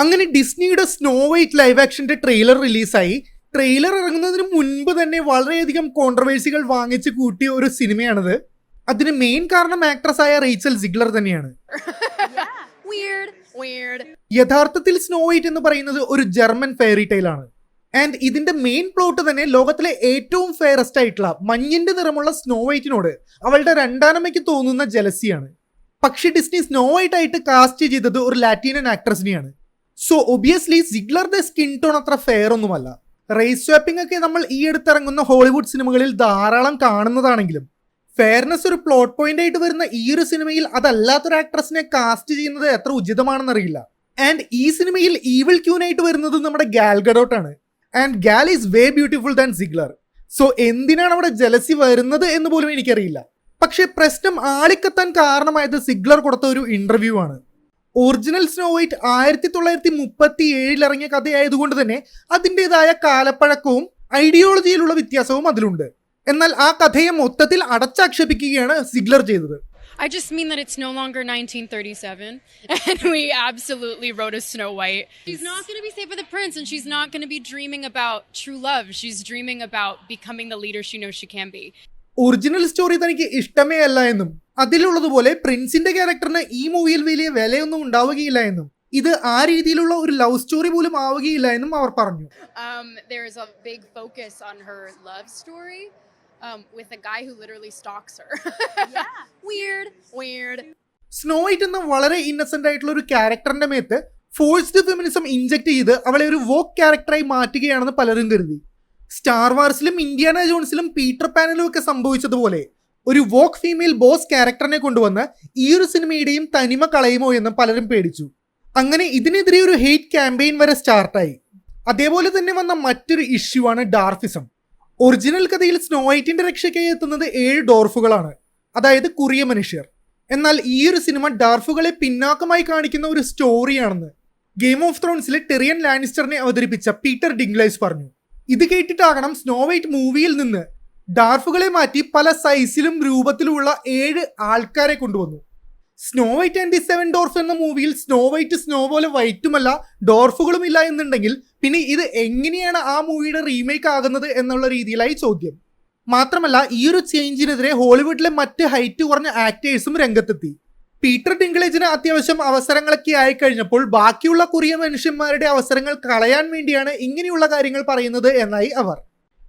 അങ്ങനെ ഡിസ്നിയുടെ snow white live ആക്ഷന്റെ ട്രെയിലർ റിലീസായി ട്രെയിലർ ഇറങ്ങുന്നതിന് മുൻപ് തന്നെ വളരെയധികം കോൺട്രവേഴ്സികൾ വാങ്ങിച്ച് കൂട്ടിയ ഒരു സിനിമയാണിത്. അതിന് മെയിൻ കാരണം ആക്ട്രസ് ആയ റേച്ചൽ സിഗ്ലർ തന്നെയാണ്. യഥാർത്ഥത്തിൽ സ്നോ വൈറ്റ് എന്ന് പറയുന്നത് ഒരു ജർമ്മൻ ഫെയറി ടൈൽ ആണ്. ആൻഡ് ഇതിന്റെ മെയിൻ പ്ലോട്ട് തന്നെ ലോകത്തിലെ ഏറ്റവും ഫെയറസ്റ്റ് ആയിട്ടുള്ള മഞ്ഞിന്റെ നിറമുള്ള സ്നോ വൈറ്റിനോട് അവളുടെ രണ്ടാനമ്മയ്ക്ക് തോന്നുന്ന ജലസിയാണ് പക്ഷെ ഡിസ്നി സ്നോ വൈറ്റ് ആയിട്ട് കാസ്റ്റ് ചെയ്തത് ഒരു ലാറ്റീനൻ ആക്ട്രസിനെയാണ് സോ ഒബിയസ്ലി സിഗ്ലറുടെ സ്കിൻ ടോൺ അത്ര ഫെയർ ഒന്നുമല്ല. റേസ് സ്വാപ്പിംഗ് ഒക്കെ നമ്മൾ ഈ അടുത്തിറങ്ങുന്ന ഹോളിവുഡ് സിനിമകളിൽ ധാരാളം കാണുന്നതാണെങ്കിലും ഫെയർനെസ് ഒരു പ്ലോട്ട് പോയിന്റ് ആയിട്ട് വരുന്ന ഈ ഒരു സിനിമയിൽ അതല്ലാത്തൊരു ആക്ട്രസിനെ കാസ്റ്റ് ചെയ്യുന്നത് എത്ര ഉചിതമാണെന്നറിയില്ല. ആൻഡ് ഈ സിനിമയിൽ ഈവിൾ ക്യൂനായിട്ട് വരുന്നത് നമ്മുടെ ഗാൽഗഡോട്ട് ആണ്. And Gal is way beautiful than Zegler so എന്തിനാണ് അവിടെ ജലസി വരുന്നത് എന്ന് പോലും എനിക്കറിയില്ല. പക്ഷേ പ്രശ്നം ആളിക്കത്താൻ കാരണമായത് സിഗ്ലർ കൊടുത്ത ഒരു ഇന്റർവ്യൂ ആണ്. ഒറിജിനൽ സ്നോ വൈറ്റ് ആയിരത്തി തൊള്ളായിരത്തി മുപ്പത്തി ഏഴിൽ ഇറങ്ങിയ കഥയായതുകൊണ്ട് തന്നെ അതിന്റെതായ കാലപ്പഴക്കവും ഐഡിയോളജിയിലുള്ള വ്യത്യാസവും അതിലുണ്ട് എന്നാൽ ആ കഥയെ മൊത്തത്തിൽ അടച്ചാക്ഷേപിക്കുകയാണ് സിഗ്ലർ ചെയ്തത് I just mean that it's no longer 1937, and we absolutely wrote a Snow White. She's not going to be saved by the prince, and she's not going to be dreaming about true love. She's dreaming about becoming the leader she knows she can be. Original story തനിക്ക് ഇഷ്ടമേ അല്ല എന്നും അതിലുള്ളതുപോലെ പ്രിൻസിന്റെ ക്യാരക്ടറിന് ഈ മൂവിയിൽ വലിയ വിലയൊന്നും ഉണ്ടാവുകയില്ല എന്നും ഇത് ആ രീതിയിലുള്ള ഒരു ലവ് സ്റ്റോറി പോലും ആവുകയില്ല എന്നും അവർ പറഞ്ഞു Um, there's a big focus on her love story um, with a guy who literally stalks her. yeah. Weird. Weird. Snow White എന്ന വളരെ ഇന്നസെന്റ് ആയിട്ടുള്ള ഒരു ക്യാരക്ടറിന്റെ മേത്ത് ഫോഴ്സ്ഡ് ഫെമിനിസം ഇഞ്ചക്ട് ചെയ്ത് അവളെ ഒരു വോക്ക് ക്യാരക്ടറായി മാറ്റുകയാണെന്ന് പലരും കരുതി സ്റ്റാർ വാർസിലും ഇന്ത്യാന ജോൺസിലും പീറ്റർ പാനലും ഒക്കെ സംഭവിച്ചതുപോലെ ഒരു വോക്ക് ഫീമെയിൽ ബോസ് ക്യാരക്ടറിനെ കൊണ്ടുവന്ന് ഈ ഒരു സിനിമയുടെയും തനിമ കളയുമോ എന്ന് പലരും പേടിച്ചു. അങ്ങനെ ഇതിനെതിരെ ഒരു ഹെയ്റ്റ് ക്യാമ്പയിൻ വരെ സ്റ്റാർട്ടായി. അതേപോലെ തന്നെ വന്ന മറ്റൊരു ഇഷ്യൂ ആണ് ഡാർഫിസം. ഒറിജിനൽ കഥയിൽ സ്നോ വൈറ്റിന്റെ രക്ഷയ്ക്കായി എത്തുന്നത് ഏഴ് ഡോർഫുകളാണ്. അതായത് കുറിയ മനുഷ്യർ. എന്നാൽ ഈ ഒരു സിനിമ ഡാർഫുകളെ പിന്നാക്കമായി കാണിക്കുന്ന ഒരു സ്റ്റോറിയാണെന്ന് ഗെയിം ഓഫ് ത്രോൺസിലെ ടെറിയൻ ലാനിസ്റ്ററിനെ അവതരിപ്പിച്ച പീറ്റർ ഡിംഗ്ലൈസ് പറഞ്ഞു. ഇത് കേട്ടിട്ടാകണം സ്നോ വൈറ്റ് മൂവിയിൽ നിന്ന് ഡാർഫുകളെ മാറ്റി പല സൈസിലും രൂപത്തിലുമുള്ള ഏഴ് ആൾക്കാരെ കൊണ്ടുവന്നു. Snow White and the seven dwarf എന്ന മൂവിയിൽ സ്നോ വൈറ്റ് സ്നോ പോലെ വൈറ്റുമല്ല ഡോർഫുകളും ഇല്ല എന്നുണ്ടെങ്കിൽ പിന്നെ ഇത് എങ്ങനെയാണ് ആ മൂവിയുടെ റീമേക്ക് ആകുന്നത് എന്നുള്ള രീതിയിലായി ചോദ്യം. മാത്രമല്ല ഈ ഒരു ചേഞ്ചിനെതിരെ ഹോളിവുഡിലെ മറ്റ് ഹൈറ്റ് കുറഞ്ഞ ആക്ടേഴ്സും രംഗത്തെത്തി. പീറ്റർ ഡിംഗ്ലേജിന് അത്യാവശ്യം അവസരങ്ങളൊക്കെ ആയി കഴിഞ്ഞപ്പോൾ ബാക്കിയുള്ള കുറിയ മനുഷ്യന്മാരുടെ അവസരങ്ങൾ കളയാൻ വേണ്ടിയാണ് ഇങ്ങനെയുള്ള കാര്യങ്ങൾ പറയുന്നത് എന്നായി അവർ.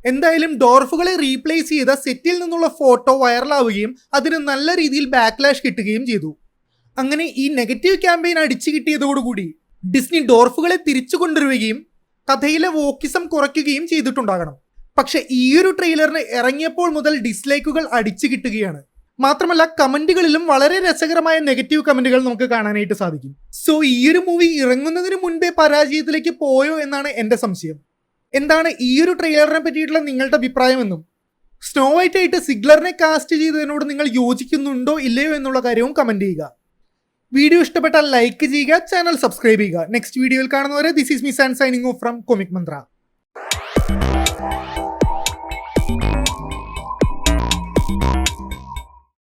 എന്തായാലും ഡോർഫുകളെ റീപ്ലേസ് ചെയ്ത സെറ്റിൽ നിന്നുള്ള ഫോട്ടോ വൈറലാവുകയും അതിന് നല്ല രീതിയിൽ ബാക്ക്ലാഷ് കിട്ടുകയും ചെയ്തു. അങ്ങനെ ഈ നെഗറ്റീവ് ക്യാമ്പയിൻ അടിച്ചു കിട്ടിയതോടുകൂടി ഡിസ്നി ഡോർഫുകളെ തിരിച്ചു കൊണ്ടുവരികയും കഥയിലെ വോക്കിസം കുറയ്ക്കുകയും ചെയ്തിട്ടുണ്ടാകണം. പക്ഷെ ഈയൊരു ട്രെയിലറിന് ഇറങ്ങിയപ്പോൾ മുതൽ ഡിസ്ലൈക്കുകൾ അടിച്ചു കിട്ടുകയാണ്. മാത്രമല്ല കമന്റുകളിലും വളരെ രസകരമായ നെഗറ്റീവ് കമന്റുകൾ നമുക്ക് കാണാനായിട്ട് സാധിക്കും. സോ ഈ ഒരു മൂവി ഇറങ്ങുന്നതിന് മുൻപേ പരാജയത്തിലേക്ക് പോയോ എന്നാണ് എന്റെ സംശയം. എന്താണ് ഈ ഒരു ട്രെയിലറിനെ പറ്റിയിട്ടുള്ള നിങ്ങളുടെ അഭിപ്രായമെന്നും? സ്നോ വൈറ്റ് ആയിട്ട് സിഗ്ലറിനെ കാസ്റ്റ് ചെയ്തതിനോട് നിങ്ങൾ യോജിക്കുന്നുണ്ടോ ഇല്ലയോ എന്നുള്ള കാര്യവും കമന്റ് ചെയ്യുക. വീഡിയോ ഇഷ്ടപ്പെട്ടാൽ ലൈക്ക് ചെയ്യുക ചാനൽ സബ്സ്ക്രൈബ് ചെയ്യുക. നെക്സ്റ്റ് വീഡിയോയിൽ കാണുന്നവരെ this is miss and signing off from comic Mantra